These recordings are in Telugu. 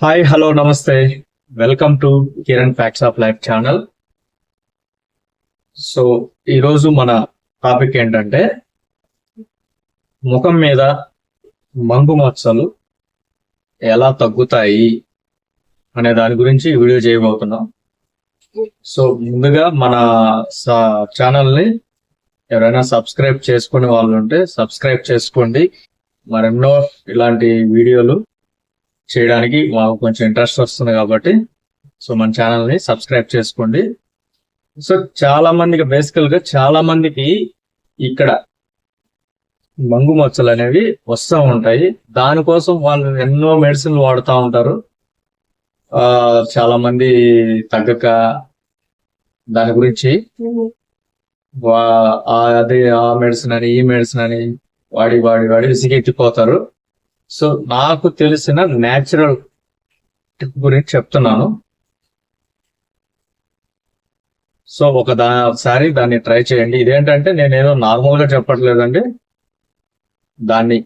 Hi hello namaste welcome to Kiran facts of life channel so ఈరోజు మన టాపిక్ ఏంటంటే ముఖం మీద మంగు మచ్చలు ఎలా తగ్గుతాయి అనే దాని గురించి వీడియో చేయబోతున్నాం. సో ముందుగా మన ఛానల్ని ఎవరైనా సబ్స్క్రైబ్ చేసుకునే వాళ్ళు ఉంటే సబ్స్క్రైబ్ చేసుకోండి. మరెన్నో ఇలాంటి వీడియోలు చేయడానికి మాకు కొంచెం ఇంట్రెస్ట్ వస్తుంది కాబట్టి సో మన ఛానల్ని సబ్స్క్రైబ్ చేసుకోండి. సో చాలా మందికి బేసికల్గా చాలా మందికి ఇక్కడ మంగు మచ్చలు అనేవి వస్తూ ఉంటాయి. దానికోసం వాళ్ళు ఎన్నో మెడిసిన్లు వాడుతూ ఉంటారు. ఆ చాలా మంది తగ్గక దాని గురించి వా- ఆ అదే ఆ మెడిసిన్ అని ఈ మెడిసిన్ అని వాడి వాడి వాడి విసిగెట్టిపోతారు సో నాకు తెలిసిన న్యాచురల్ టిప్ గురించి చెప్తున్నాను. సో ఒక దా ఒకసారి దాన్ని ట్రై చేయండి. ఇదేంటంటే నేనేదో నార్మల్గా చెప్పట్లేదండి. దాన్ని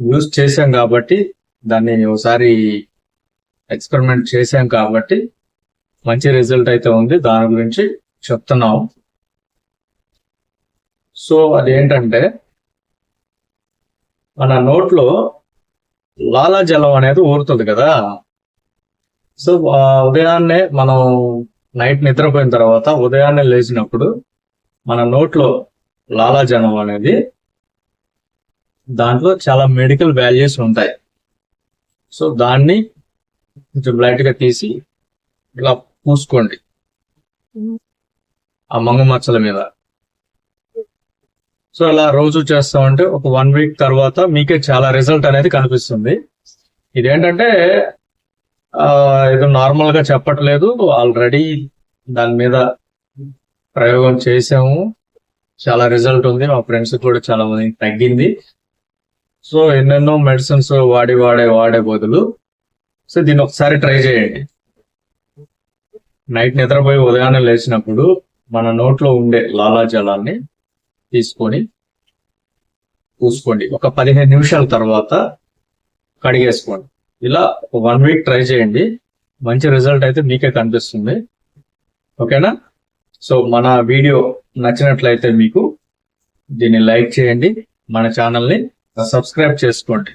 యూజ్ చేశాం కాబట్టి దాన్ని ఒకసారి ఎక్స్పెరిమెంట్ చేశాం కాబట్టి మంచి రిజల్ట్ అయితే ఉంది. దాని గురించి చెప్తున్నాం. సో అదేంటంటే మన నోట్లో లాలాజలం అనేది ఊరుతుంది కదా. సో ఉదయాన్నే మనం నైట్ నిద్రపోయిన తర్వాత ఉదయాన్నే లేచినప్పుడు మన నోట్లో లాలాజలం అనేది దాంట్లో చాలా మెడికల్ వాల్యూస్ ఉంటాయి. సో దాన్ని కొంచెం లైట్గా తీసి ఇలా పూసుకోండి. ఆ మంగు మచ్చల మీద. సో అలా రోజు చేస్తాం అంటే ఒక వన్ వీక్ తర్వాత మీకే చాలా రిజల్ట్ అనేది కనిపిస్తుంది. ఇదేంటంటే ఏదో నార్మల్గా చెప్పట్లేదు. ఆల్రెడీ దాని మీద ప్రయోగం చేసాము చాలా రిజల్ట్ ఉంది. మా ఫ్రెండ్స్ కూడా చాలా మంది తగ్గింది. సో ఎన్నెన్నో మెడిసిన్స్ వాడి వాడే వాడే బదులు. సో దీన్ని ఒకసారి ట్రై చేయండి. నైట్ నిద్రపోయి ఉదయాన్నే లేచినప్పుడు మన నోట్లో ఉండే లాలాజలాన్ని తీసుకొని పూసుకోండి. ఒక పదిహేను నిమిషాల తర్వాత కడిగేసుకోండి. ఇలా వన్ వీక్ ట్రై చేయండి. మంచి రిజల్ట్ అయితే మీకే కనిపిస్తుంది. ఓకేనా? సో మన వీడియో నచ్చినట్లయితే మీకు దీన్ని లైక్ చేయండి. మన ఛానల్ని సబ్స్క్రైబ్ చేసుకోండి.